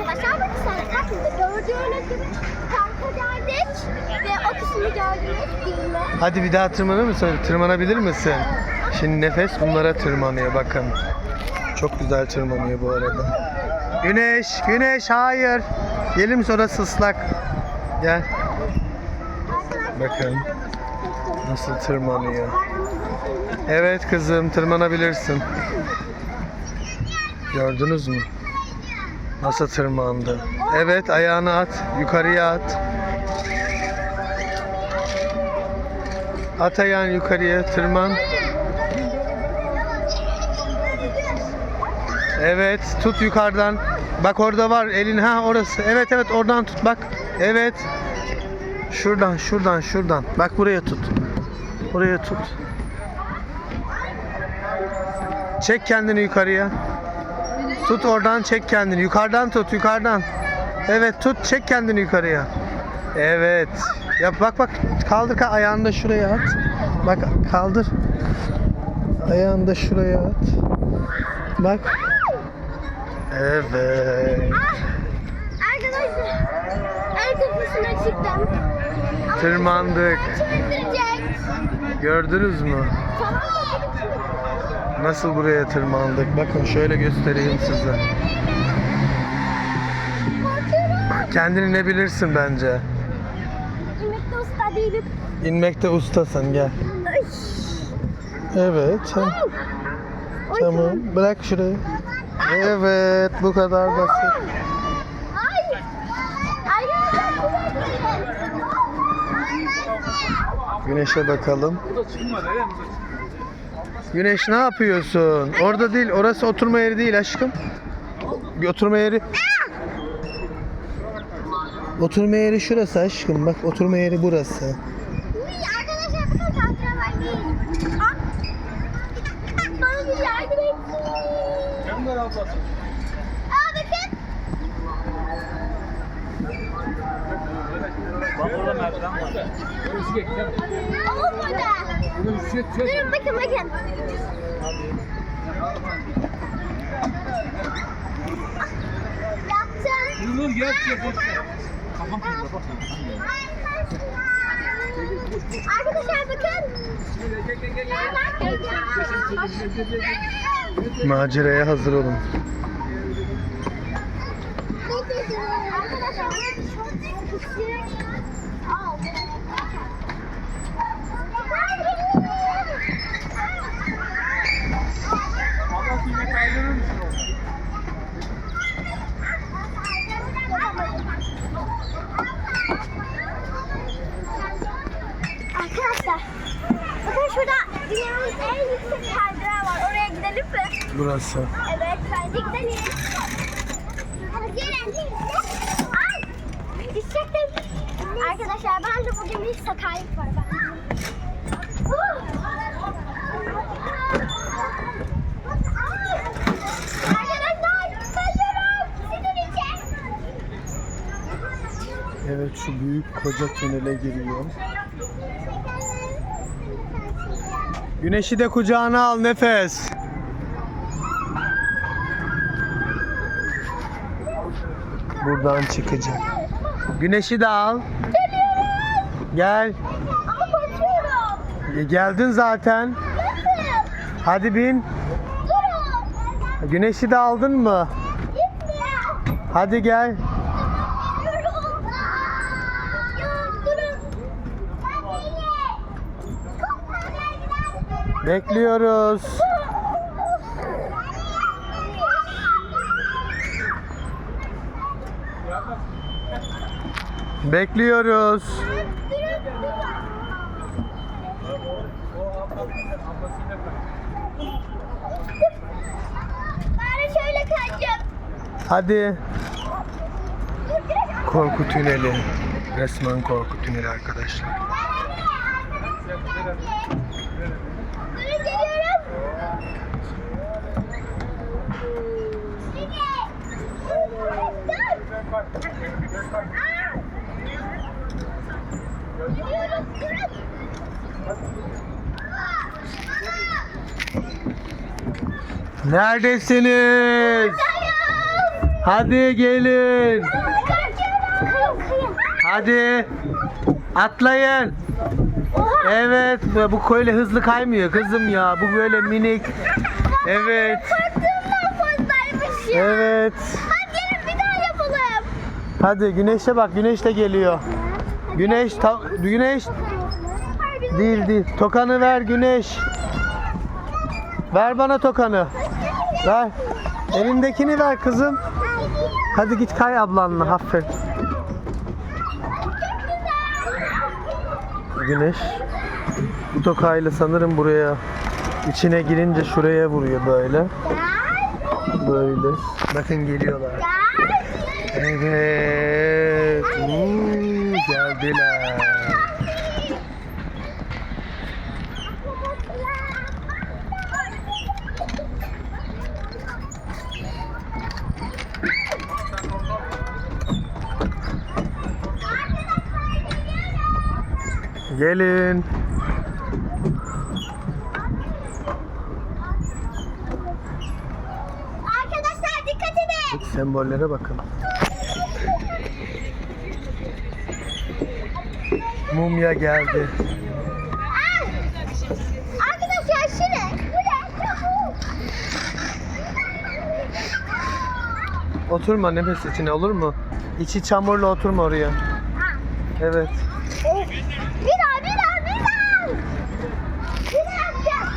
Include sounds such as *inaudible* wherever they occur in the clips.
arkadaşlar bakın sen kalkınca gördüğünüz gibi parka geldik ve o kısmı gördünüz değil mi? Hadi bir daha tırmanır mısın? Tırmanabilir misin? Şimdi nefes bunlara tırmanıyor bakın. Çok güzel tırmanıyor bu arada. Güneş, güneş hayır. Gelir misin orası ıslak. Gel. Bakın nasıl tırmanıyor. Evet kızım tırmanabilirsin. Gördünüz mü? Nasıl tırmandı? Evet ayağını at. Yukarıya at. At ayağını yukarıya tırman. Evet tut yukarıdan. Bak orada var elin ha orası. Evet evet oradan tut bak. Evet. Şuradan şuradan şuradan. Bak buraya tut. Buraya tut. Çek kendini yukarıya. Tut oradan çek kendini. Yukarıdan tut yukarıdan. Evet tut çek kendini yukarıya. Evet. Yap bak bak kaldır ka- ayağını da şuraya at. Bak kaldır. Ayağını da şuraya at. Bak. Evet. Arkadaşlar el tepesine çıktım. Tırmandık. Gördünüz mü? Tamam? Nasıl buraya tırmandık? Bakın şöyle göstereyim size. Korkuyorum. Kendini ne bilirsin bence. İmekte usta değilim. İnmekte ustasın gel. Evet. Tamam. Bırak şurayı. Evet bu kadar basit. Güneşe bakalım. Güneş ne yapıyorsun? Orada değil, orası oturma yeri değil aşkım. Bir oturma yeri. Oturma yeri şurası aşkım. Bak oturma yeri burası. Arkadaşlar bakın tahtalar değil. Bana bir yardım etsin. Aa bakın. Bak orada merdiven var. Orası geçeceğim. Durun bakın bakın. Yaptım. Dur gel düşecek. Kafam kırıldı bak. Arkadaşlar bakın. Maceraya hazır olun. Arkadaşlar çok küçük. Al. Valla suyuna kaydırır mısın orada? Arkadaşlar bakın şurada dünyanın en yüksek kaydırağı var. Oraya gidelim mi? Burası. Evet bence gidelim. Hadi gelin. Ay! Düşecektim. Arkadaşlar ben de bugün bir sakaylık var. Ben. Evet şu büyük koca tünele giriyor. Güneşi de kucağına al nefes. Buradan çıkacak. Güneşi de al. Gel. Ama korkuyorum. E, Geldin zaten. Hadi bin. Güneşi de aldın mı? Hadi gel. Durun. Ya durun. Ben değilim. Çok Bekliyoruz. Bekliyoruz. Bari şöyle kayacağım. Hadi. Korku tüneli. Resmen korku tüneli arkadaşlar. Durun geliyorum. Geliyorum. Durun. Neredesiniz? Hadi gelin. Hadi. Atlayın. Evet. Bu böyle hızlı kaymıyor kızım ya. Bu böyle minik. Evet. Evet. Hadi gelin bir daha yapalım. Hadi güneşe bak. Güneş de geliyor. Güneş ta- güneş değil değil. Tokanı ver güneş. Ver bana tokanı. Ver. Elindekini ver kızım. Hadi git kay ablanla. Aferin. Güneş bu tokayla sanırım buraya içine girince şuraya vuruyor böyle. Böyle. Bakın geliyorlar. Evet. Uuu, geldiler. Gelin. Arkadaşlar dikkat edin. Sembollere bakın. Mumya geldi. Arkadaşlar şuraya. Oturma nefes içine olur mu? İçi çamurlu oturma oraya. Evet. Bir daha, bir daha, bir daha. Bir daha yapacağız.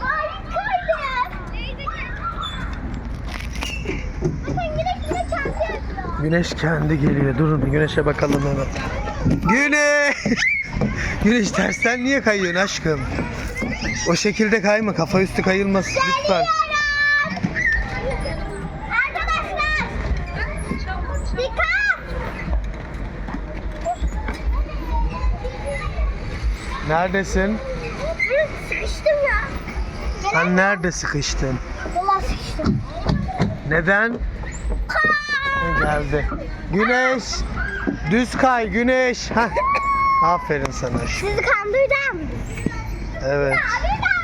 Harikaydı. Bakın güneş yine kendi yapıyor. Güneş kendi geliyor. Durun bir güneşe bakalım hemen. Güneş! *laughs* Güneş tersten niye kayıyorsun aşkım? O şekilde kayma. Kafa üstü kayılmaz. Lütfen. Neredesin? Sıkıştım ya. Sen nerede sıkıştın? Valla sıkıştım. Neden? Geldi. Güneş. Düz kay güneş. Hah. Aferin sana. Sizi kandırdım. Evet. Bir